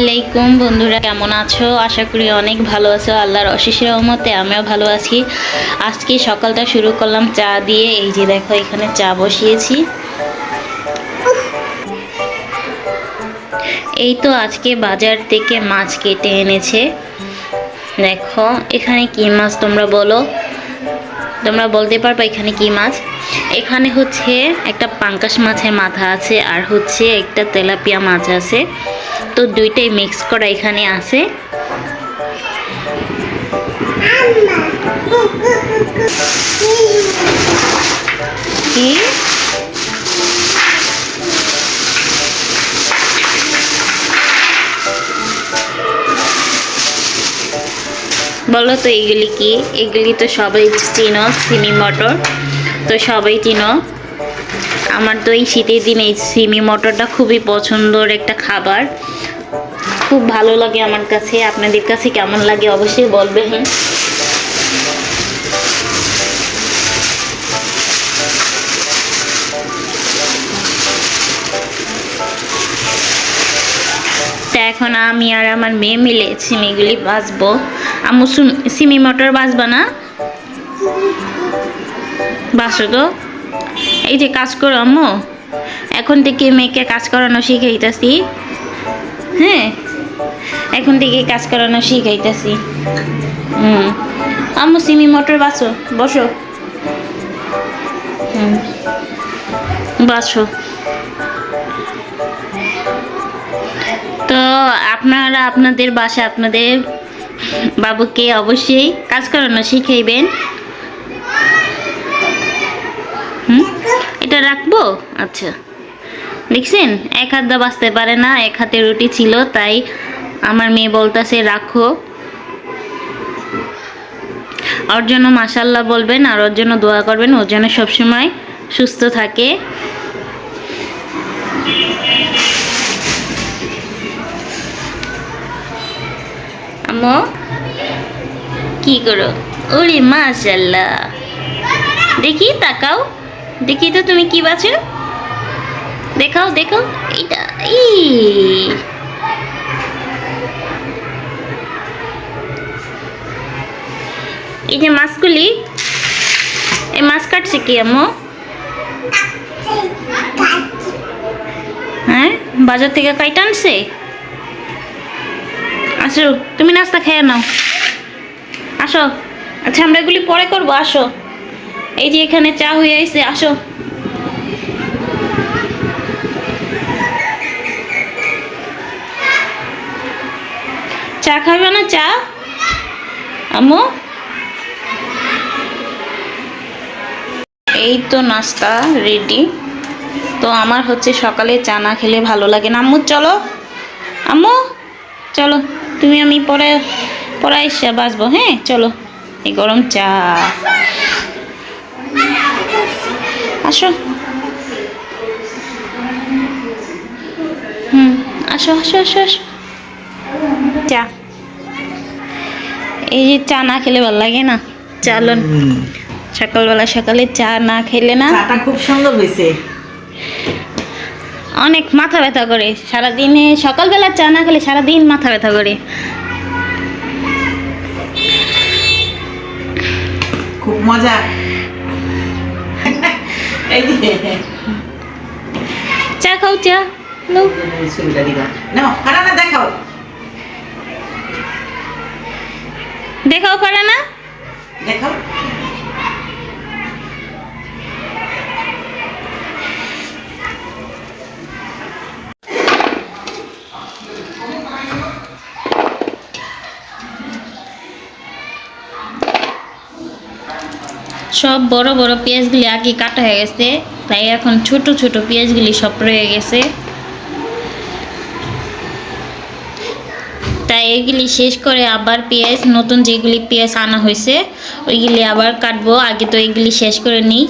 আলাইকুম বন্ধুরা, কেমন আছো? আশা করি অনেক ভালো আছো। আল্লাহর অশেষ রহমতে আমিও ভালো আছি। আজকে সকালটা শুরু করলাম চা দিয়ে। এই যে দেখো, এখানে চা বসিয়েছি। এই তো আজকে বাজার থেকে মাছ কেটে এনেছে। দেখো, এখানে কি মাছ তোমরা বলো? তোমরা বলতে পারবে এখানে কি মাছ? এখানে হচ্ছে একটা পাঙ্কাশ মাছের মাথা আছে, আর হচ্ছে একটা তেলাপিয়া মাছ আছে। তো দুইটাই মিক্স করা এখানে আছে। কি? বলো তো এগুলি কি? এগুলি তো সবাই চিনো, সিমি মটর। তো সবাই চিনো? আমার তো এই শীতের দিনে এই সিমি মটরটা খুবই পছন্দর একটা খাবার। খুব ভালো লাগে আমার কাছে। আপনাদের কাছে কেমন লাগে অবশ্যই বলবেন তা এখন আমি আর আমার মেয়ে মিলে সিমিগুলি বাঁচবো। আম্মু সুম- মটর বাঁচবা না? বাসো তো এই যে কাজ করো আম্মু। এখন থেকে মেয়েকে কাজ করানো শিখাইতাছি। হ্যাঁ? এখন থেকে কাজ করানো শিখাইতেছি। হুম। আম্মু, সিমি, মটর বাসো, বসো। হুম। বাসো। তো আপনারা আপনাদের বাসা আপনাদের বাবুকে অবশ্যই কাজ করানো শিখাইবেন। হুম? এটা রাখব? আচ্ছা। দেখছেন? এক হাত দা বাঁচতে পারে না, এক হাতে রুটি ছিল, তাই আমার মেয়ে বলতেছে, রাখো। ওর জন্য মাসাল্লাহ বলবেন আর ওর জন্য দোয়া করবেন ওর জন্য সবসময় সুস্থ থাকে। আম্মু, কি করো? ওরে মাশাল্লাহ দেখি, তাকাও। দেখি তো তুমি কি বাছো? দেখাও দেখাও। এইটা ই এই যে মাছগুলি, এই মাছ কাটছে কি আম্মু? হ্যাঁ? বাজার থেকে কাইটা আনছে? আসো, তুমি নাস্তা খেয়ে নাও। আসো। আচ্ছা আমরা এগুলি পরে করব, আসো। এই যে এখানে চা হয়ে আইছে, আসো। চা খাবে না চা? আম্মু? এই তো নাস্তা রেডি তো আমার হচ্ছে সকালে চা না খেলে ভালো লাগে না। আম্মু, চলো। আম্মু, চলো। তুমি আমি পরে পরে বাসবো হ্যাঁ? চলো, এই গরম চা। আসো। হুম, আসো আসো আসো আসো। চা। এই যে চা না খেলে ভালো লাগে না। চালন সকালবেলা সকালে চা না খেলে না। চাটা খুব সুন্দর হয়েছে। অনেক মাথা ব্যথা করে। সারাদিনে সকালবেলা চা না খেলে সারাদিন মাথা ব্যথা করে। খুব মজা। চা খাও চা। দেখাও। দেখাও পারে না দেখাও। সব বড় বড় পেঁয়াজগুলি আগে কাটা হয়ে গেছে। তাই এখন ছোট ছোট পেঁয়াজগুলি সব রয়ে গেছে। তাই এগুলি শেষ করে আবার পেঁয়াজ, নতুন যেগুলি পেঁয়াজ আনা হয়েছে, ওইগুলি আবার কাটবো। আগে তো এগুলি শেষ করে নিই।